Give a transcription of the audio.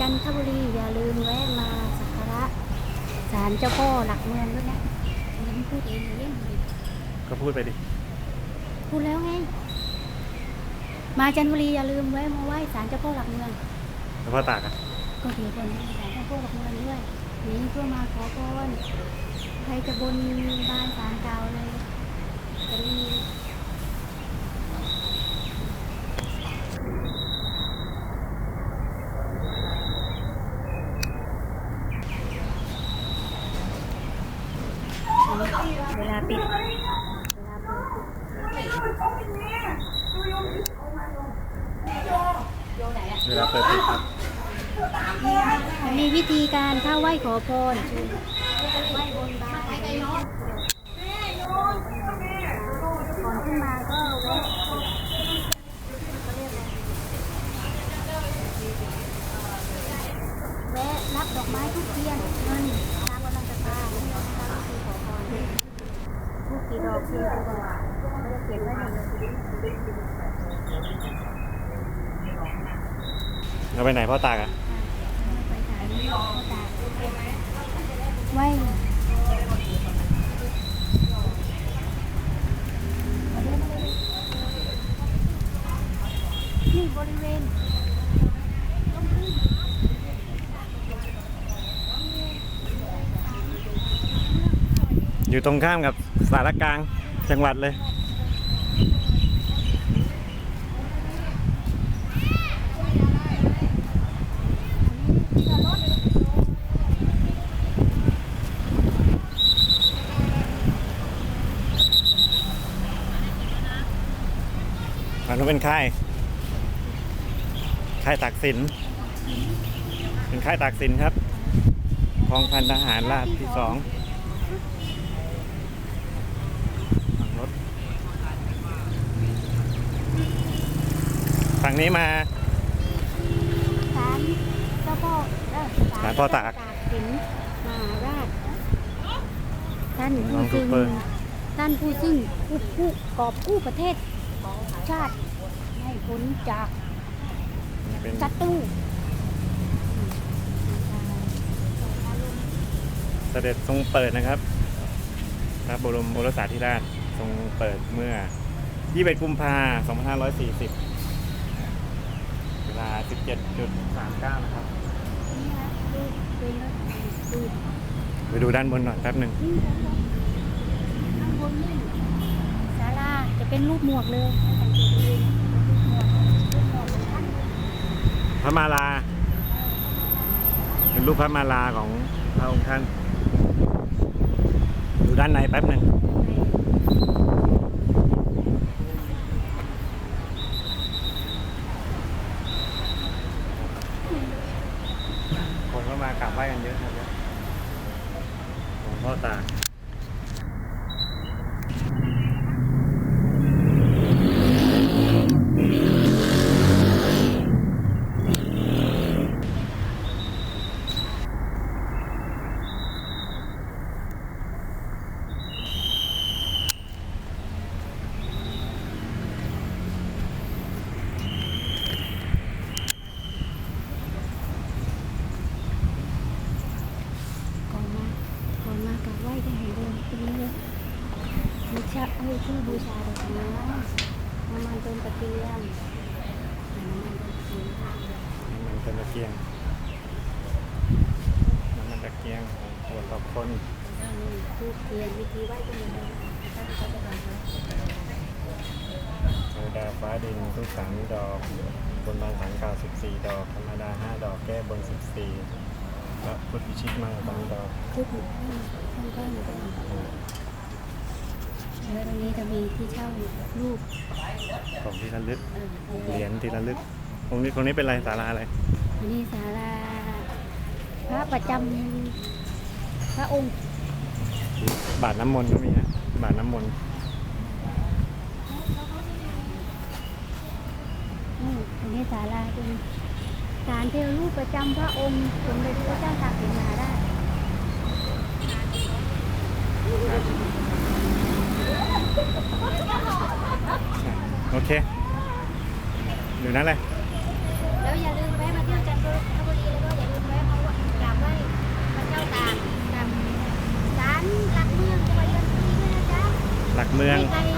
จันทบุรีอย่าลืมแวะมาสักการะศาลเจ้าพ่อหลักเมืองด้วยนะยังพูดเองเล่นเลยก็พูดไปดิ พูดแล้วไง มาจันทบุรีอย่าลืมแวะมาไหว้ศาลเจ้าพ่อหลักเมืองแล้วพ่อตากอะก็เดี๋ยวก่อนนะศาลเจ้าพ่อหลักเมืองด้วยนี่เพื่อมาขอพรใครจะบนบานศาลเก่าเลยจะมี เวลาปิดเวลาเปิดเวลาเปิดปิดครับมีวิธีการเข้าไหว้ขอพรไหว้บนบานก่อนขึ้นมาก็แวะแวะรับดอกไม้ทุกเทียนเงินตามกำลังศรัทธาที่เราทำคือขอพรทุ กี่ดอกเทียนกี่ดอกไม่ได้เขียนไว้ในหนังสือเราไปไหนพ่อตากอะไปขายพ่อตากไหว้นี่บริเวณอยู่ตรงข้ามกับ สารกลางจังหวัดเลย อันนู้นเป็นค่าย ค่ายตากสิน เป็นค่ายตากสินครับกองพันทหารราบที่สองรถ ฝั่งนี้มา ศาลเจ้าพ่อเออศาลพ่อตาก สินมหาราชท่านน้ผู้องซูซึ่งเปอร์ท่านผู้ซึ่งผู้ผู้กอบกู้ประเทศชาติให้พ้นจากเป็นศัตรูเสด็จทรงเปิดนะครับพระบรมโอรสาธิราชทรงเปิดเมื่อ 21 กุมภา2540เว ลา 17.39 นะครับ นี่นะดูดูนะดูไปดูด้านบนหน่อยแป๊บหนึ่งนี่ข้างบนนี่ศาลาจะเป็นรูปหมวกเลยสังเกตดูรูปหมวกรูปหมวกของท่านพระมาลา เป็นรูปพระมาลาของพระองค์ท่าน ดูด้านในแป๊บหนึ่ง คนก็มากราบไหว้กันเยอะครับเนี่ยหลวง พ่อตา ก่อนมา ก่อนมากราบไหว้จะให้เดินตรงนี้เลยบูชาเอ้ยที่บูชาดอกไม้น้ำมันต้นตะเกียงน้ำมันต้นตะเกียงน้ำมันตะเกียงน้ำมันตะเกียงของตัวต่อคนทูบเทียนวิธีไหว้ก็เหมือนเดิมท่านก็จะบอกว่าโซดาฟ้าดินทุกสังดอกบนบานสังเก่า14 ดอก ธรรมดา 5 ดอกแก้บน 14 และพุทธวิชิตมาสองดอกทูบท่านก็เหมือนเดิมแล้วตรงนี้จะมีที่เช่ารูปของที่ระลึกเออเหรียญที่ระลึกตรงนี้ตรงนี้เป็นอะไรศาลาอะไรอันนี้ศาลาพระประจำพระองค์บาทน้ำมนต์ก็มีฮะบาทน้ำมนต์อืมอันนี้ศาลาเป็น ฐารเทวรูปประจำพระองค์สมเด็จพระเจ้าตากสินมาได้โอเคอยู่นั้นเละแล้วอย่าลืมแวะมาเที่ยวจันทบุรีแล้วก็อย่าลืมแวะมากราบไหว้พระเจ้าตากกับศาลหลักเมืองจังหวัดจันทบุรีด้วยนะจ๊ะหลักเมือง ไ